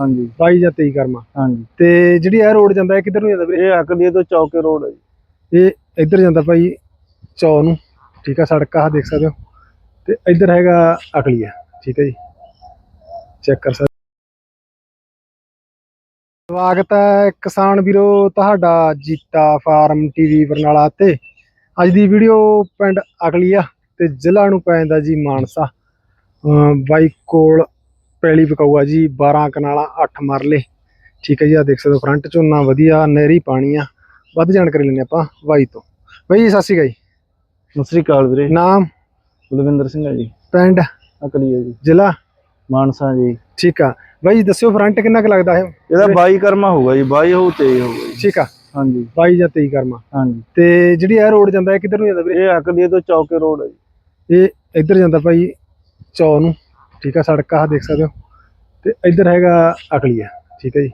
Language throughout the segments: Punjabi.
ਹਾਂਜੀ। 22 ਜਾਂ 23 ਕਰਮਾ। ਹਾਂਜੀ। ਤੇ ਜਿਹੜੀ ਇਹ ਰੋਡ ਜਾਂਦਾ ਹੈ ਕਿੱਧਰ ਨੂੰ ਜਾਂਦਾ ਵੀਰੇ? ਇਹ ਅਕਲੀਏ ਤੋਂ ਚੌਕੇ ਰੋਡ ਹੈ ਜੀ। ਇਹ ਇੱਧਰ ਜਾਂਦਾ ਭਾਈ ਚੌ ਨੂੰ। ਠੀਕ ਆ ਸੜਕ ਆਹ ਦੇਖ ਸਕਦੇ ਹੋ। ਤੇ ਇੱਧਰ ਹੈਗਾ ਅਕਲੀਆ। ਠੀਕ ਹੈ ਜੀ। ਚੈੱਕ ਕਰ ਸਕਦੇ ਸਵਾਗਤ ਹੈ ਕਿਸਾਨ ਵੀਰੋ ਤੁਹਾਡਾ ਜੀਤਾ ਫਾਰਮ ਟੀਵੀ ਬਰਨਾਲਾ ਤੇ। ਅੱਜ ਦੀ ਵੀਡੀਓ ਪਿੰਡ ਅਕਲੀਆ ਤੇ ਜ਼ਿਲ੍ਹਾ ਨੂੰ ਪੈ ਜਾਂਦਾ ਜੀ ਮਾਨਸਾ। ਅਮ ਬਾਈ ਕੋਲ ਪੈਲੀ ਪਕਾਊਆ ਜੀ 12 ਕਨਾਲਾਂ 8 ਮਰਲੇ। ਠੀਕ ਹੈ ਜੀ ਆ ਦੇਖ ਸਕਦੇ ਹੋ ਫਰੰਟ ਝੋਨਾ ਵਧੀਆ ਨਹਿਰੀ ਪਾਣੀ ਆ। ਵੱਧ ਜਾਣਕਾਰੀ ਲੈਣੇ ਆਪਾਂ ਬਾਈ ਤੋਂ। ਬਾਈ ਜੀ, ਸਤਿ ਸ਼੍ਰੀ ਅਕਾਲ ਜੀ। ਸਤਿ ਸ੍ਰੀ ਅਕਾਲ ਵੀਰੇ। ਨਾਮ? ਬਲਵਿੰਦਰ ਸਿੰਘ ਹੈ ਜੀ। ਪਿੰਡ? ਅਕਲੀਏ ਜੀ। ਜ਼ਿਲ੍ਹਾ? ਮਾਨਸਾ ਜੀ। ਠੀਕ ਆ। ਬਾਈ ਦੱਸਿਓ ਫਰੰਟ ਕਿੰਨਾ ਕੁ ਲੱਗਦਾ ਹੈ? ਇਹਦਾ 22 ਕਰਮਾ ਹੋਊਗਾ ਜੀ 22 ਹੋਊ 23 ਹੋਊਗਾ ਜੀ। ਠੀਕ ਆ। ਹਾਂਜੀ। 22 ਜਾਂ 23 ਕਰਮਾ। ਹਾਂਜੀ। ਤੇ ਜਿਹੜੀ ਇਹ ਰੋਡ ਜਾਂਦਾ ਹੈ ਕਿੱਧਰ ਨੂੰ ਜਾਂਦਾ ਵੀਰੇ? ਇਹ ਅਕਲੀਏ ਤੋਂ ਚੌਕੇ ਰੋਡ ਹੈ ਜੀ। ਇਹ ਇੱਧਰ ਜਾਂਦਾ ਭਾਈ ਚੌ ਨੂੰ। ਠੀਕ ਆ ਸੜਕ ਆਹ ਦੇਖ ਸਕਦੇ ਹੋ। ਤੇ ਇੱਧਰ ਹੈਗਾ ਅਕਲੀਆ ਠੀਕ ਹੈ ਜੀ।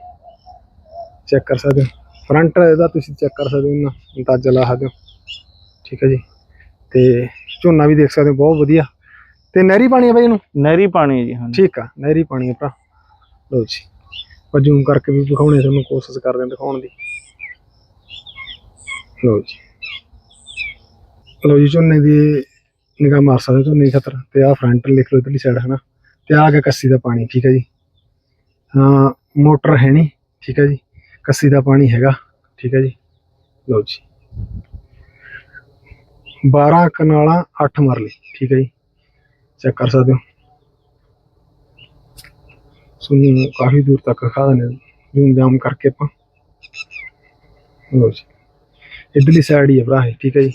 ਚੈੱਕ ਕਰ ਸਕਦੇ ਹੋ। ਫਰੰਟ ਇਹਦਾ ਤੁਸੀਂ ਚੈੱਕ ਕਰ ਸਕਦੇ ਹੋ ਨਾ ਅੰਦਾਜ਼ਾ ਲਾ ਸਕਦੇ ਹੋ। ਠੀਕ ਹੈ ਜੀ। ਤੇ ਝੋਨਾ ਵੀ ਦੇਖ ਸਕਦੇ ਹੋ ਬਹੁਤ ਵਧੀਆ। ਤੇ ਨਹਿਰੀ ਪਾਣੀ ਹੈ ਬਾਈ ਇਹਨੂੰ? ਨਹਿਰੀ ਪਾਣੀ ਹੈ ਜੀ ਹਾਂਜੀ। ਠੀਕ ਆ ਨਹਿਰੀ ਪਾਣੀ ਆ ਭਰਾ। ਲਓ ਜੀ। ਆਪਾਂ ਜ਼ੂਮ ਕਰਕੇ ਵੀ ਦਿਖਾਉਣੇ ਤੁਹਾਨੂੰ ਕੋਸ਼ਿਸ਼ ਕਰਦੇ ਹਾਂ ਦਿਖਾਉਣ ਦੀ। ਲਓ ਜੀ। ਲਓ ਜੀ ਝੋਨੇ ਦੀ ਨਿਗਾਹ ਮਾਰ ਸਕਦੇ ਹੋ ਝੋਨੇ ਦੀ ਖਤਰ ਤੇ ਆਹ ਫਰੰਟ ਲਿਖ ਲਓ ਇਧਰਲੀ ਸਾਈਡ ਹਨਾ। ਤੇ ਆਹ ਗਿਆ ਕੱਸੀ ਦਾ ਪਾਣੀ, ਠੀਕ ਹੈ ਜੀ। ਹਾਂ, ਮੋਟਰ ਹੈ ਨਹੀਂ, ਠੀਕ ਹੈ ਜੀ। ਕੱਸੀ ਦਾ ਪਾਣੀ ਹੈਗਾ, ਠੀਕ ਹੈ ਜੀ। ਲਓ ਜੀ। 12 ਕਨਾਲਾਂ 8 ਮਰਲੇ, ਠੀਕ ਹੈ ਜੀ। ਚੈੱਕ ਕਰ ਸਕਦੇ ਹੋ। ਤੁਹਾਨੂੰ ਕਾਫੀ ਦੂਰ ਤੱਕ ਖਾ ਦਿੰਦੇ ਜ਼ੂਮ ਜਾਮ ਕਰਕੇ ਆਪਾਂ। ਲਓ ਜੀ। ਇਧਰਲੀ ਸਾਈਡ ਹੀ ਹੈ ਭਰਾ ਠੀਕ ਹੈ ਜੀ।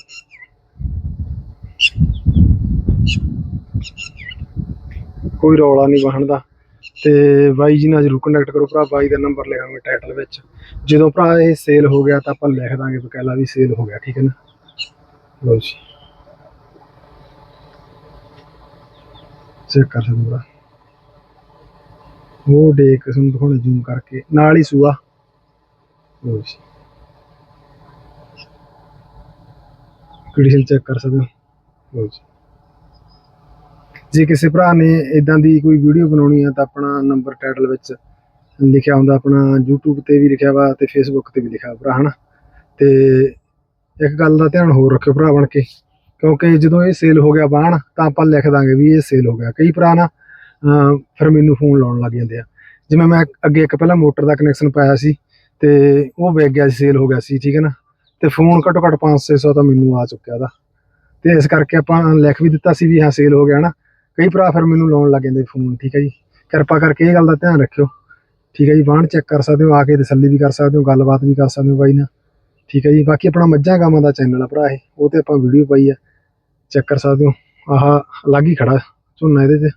ਕੋਈ ਰੌਲਾ ਨਹੀਂ ਵਾਹਣ ਦਾ। ਤੇ ਬਾਈ ਜੀ ਨਾਲ ਜਰੂਰ ਕੰਟੈਕਟ ਕਰੋ ਭਰਾ, ਬਾਈ ਦਾ ਨੰਬਰ ਲਿਖਾਂਗੇ ਟਾਈਟਲ ਵਿੱਚ। ਜਦੋਂ ਭਰਾ ਇਹ ਸੇਲ ਹੋ ਗਿਆ ਤਾਂ ਆਪਾਂ ਲਿਖ ਦਾਂਗੇ ਬਕਾਇਦਾ ਵੀ ਸੇਲ ਹੋ ਗਿਆ, ਠੀਕ ਹੈ ਨਾ? ਲਓ ਜੀ। ਚੈੱਕ ਕਰ ਸਕਦੇ ਭਰਾ। ਉਹ ਦੇਖ ਤੁਹਾਨੂੰ ਦਿਖਾਉਣਾ ਜ਼ੂਮ ਕਰਕੇ। ਨਾਲ ਹੀ ਸੂਆ। ਲਓ ਜੀ। ਕੰਡੀਸ਼ਨ ਚੈੱਕ ਕਰ ਸਕਦੇ ਹੋ? ਲਓ ਜੀ। ਜੇ ਕਿਸੇ ਭਰਾ ਨੇ ਇਦਾਂ ਦੀ ਕੋਈ ਵੀਡੀਓ ਬਣਾਉਣੀ ਆ ਤਾਂ ਆਪਣਾ ਨੰਬਰ ਟਾਈਟਲ ਵਿੱਚ ਲਿਖਿਆ ਹੁੰਦਾ, ਆਪਣਾ YouTube ਤੇ ਵੀ ਲਿਖਿਆ ਵਾ ਤੇ Facebook ਤੇ ਵੀ ਲਿਖਿਆ ਭਰਾ, ਹਨਾ? ਤੇ ਇੱਕ ਗੱਲ ਦਾ ਧਿਆਨ ਹੋਰ ਰੱਖਿਓ ਭਰਾ ਬਣ ਕੇ, ਕਿਉਂਕਿ ਜਦੋਂ ਇਹ ਸੇਲ ਹੋ ਗਿਆ ਬਾਣ ਤਾਂ ਆਪਾਂ ਲਿਖ ਦਾਂਗੇ ਵੀ ਇਹ ਸੇਲ ਹੋ ਗਿਆ। ਕਈ ਭਰਾ ਨਾ ਅਮ ਫਿਰ ਮੈਨੂੰ ਫੋਨ ਲਾਉਣ ਲੱਗ ਜਾਂਦੇ ਆ। ਜਿਵੇਂ ਮੈਂ ਅੱਗੇ ਇੱਕ ਪਹਿਲਾਂ ਮੋਟਰ ਦਾ ਕਨੈਕਸ਼ਨ ਪਾਇਆ ਸੀ ਤੇ ਉਹ ਵਿਕ ਗਿਆ ਸੀ ਸੇਲ ਹੋ ਗਿਆ ਸੀ, ਠੀਕ ਹੈ ਨਾ? ਤੇ ਫੋਨ ਘੱਟੋ ਘੱਟ 5-600 ਤਾਂ ਮੈਨੂੰ ਆ ਚੁੱਕਿਆ ਉਹਦਾ। ਤੇ ਇਸ ਕਰਕੇ ਆਪਾਂ ਲਿਖ ਵੀ ਦਿੱਤਾ ਸੀ ਵੀ ਹਾਂ ਸੇਲ ਹੋ ਗਿਆ ਨਾ ਕਈ ਭਰਾ ਫਿਰ ਮੈਨੂੰ ਲਾਉਣ ਲੱਗ ਜਾਂਦੇ ਫੋਨ ਠੀਕ ਹੈ ਜੀ। ਕਿਰਪਾ ਕਰਕੇ ਇਹ ਗੱਲ ਦਾ ਧਿਆਨ ਰੱਖਿਓ। ਠੀਕ ਹੈ ਜੀ ਬਾਣ ਚੈੱਕ ਕਰ ਸਕਦੇ ਹੋ, ਆ ਕੇ ਤਸੱਲੀ ਵੀ ਕਰ ਸਕਦੇ ਹੋ, ਗੱਲਬਾਤ ਵੀ ਕਰ ਸਕਦੇ ਹੋ ਬਾਈ ਨਾਲ। ਠੀਕ ਹੈ ਜੀ, ਬਾਕੀ ਆਪਣਾ ਮੱਝਾਂ ਗਾਵਾਂ ਦਾ ਚੈਨਲ ਆ ਭਰਾ ਇਹ, ਉਹ ਤੇ ਆਪਾਂ ਵੀਡੀਓ ਪਾਈ ਆ। ਚੈੱਕ ਕਰ ਸਕਦੇ ਹੋ। ਆਹ ਅਲੱਗ ਹੀ ਖੜਾ ਝੋਨਾ ਇਹਦੇ ਤੇ।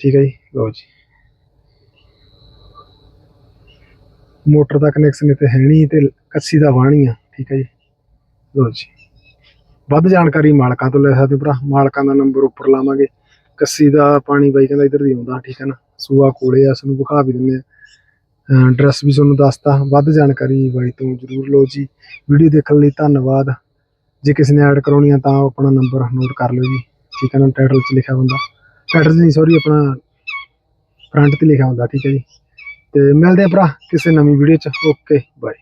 ਠੀਕ ਹੈ ਜੀ, ਲਓ ਜੀ। ਮੋਟਰ ਦਾ ਕਨੈਕਸ਼ਨ ਇੱਥੇ ਹੈ ਨਹੀਂ, ਤੇ ਕੱਸੀ ਦਾ ਵਾਣੀ ਆ। ਠੀਕ ਹੈ ਜੀ, ਲਓ ਜੀ। ਵੱਧ ਜਾਣਕਾਰੀ ਮਾਲਕਾਂ ਤੋਂ ਲੈ ਸਕਦੇ ਹੋ ਭਰਾ। ਮਾਲਕਾਂ ਦਾ ਨੰਬਰ ਉੱਪਰ ਲਾਵਾਂਗੇ। ਕੱਸੀ ਦਾ ਪਾਣੀ ਬਾਈ ਕਹਿੰਦਾ ਇੱਧਰ ਦੀ ਆਉਂਦਾ, ਠੀਕ ਹੈ ਨਾ? ਸੂਆ, ਕੋਲੇ ਆ, ਸਾਨੂੰ ਵਿਖਾ ਵੀ ਦਿੰਦੇ ਆ। ਐਡਰੈਸ ਵੀ ਤੁਹਾਨੂੰ ਦੱਸਤਾ, ਵੱਧ ਜਾਣਕਾਰੀ ਬਾਈ ਤੋਂ ਜਰੂਰ ਲਓ ਜੀ। ਵੀਡੀਓ ਦੇਖਣ ਲਈ ਧੰਨਵਾਦ। ਜੇ ਕਿਸੇ ਨੇ ਐਡ ਕਰਾਉਣੀ ਆ ਤਾਂ ਉਹ ਆਪਣਾ ਨੰਬਰ ਨੋਟ ਕਰ ਲਿਓ ਜੀ। ਠੀਕ ਹੈ ਨਾ? ਟਾਈਟਲ 'ਚ ਲਿਖਿਆ ਹੁੰਦਾ। ਟਾਈਟਲ 'ਚ ਨਹੀਂ ਸੌਰੀ ਆਪਣਾ ਫਰੰਟ ਤੇ ਲਿਖਿਆ ਹੁੰਦਾ, ਠੀਕ ਹੈ ਜੀ। ਤੇ ਮਿਲਦੇ ਆ ਭਰਾ ਕਿਸੇ ਨਵੀਂ ਵੀਡੀਓ 'ਚ। Okay bye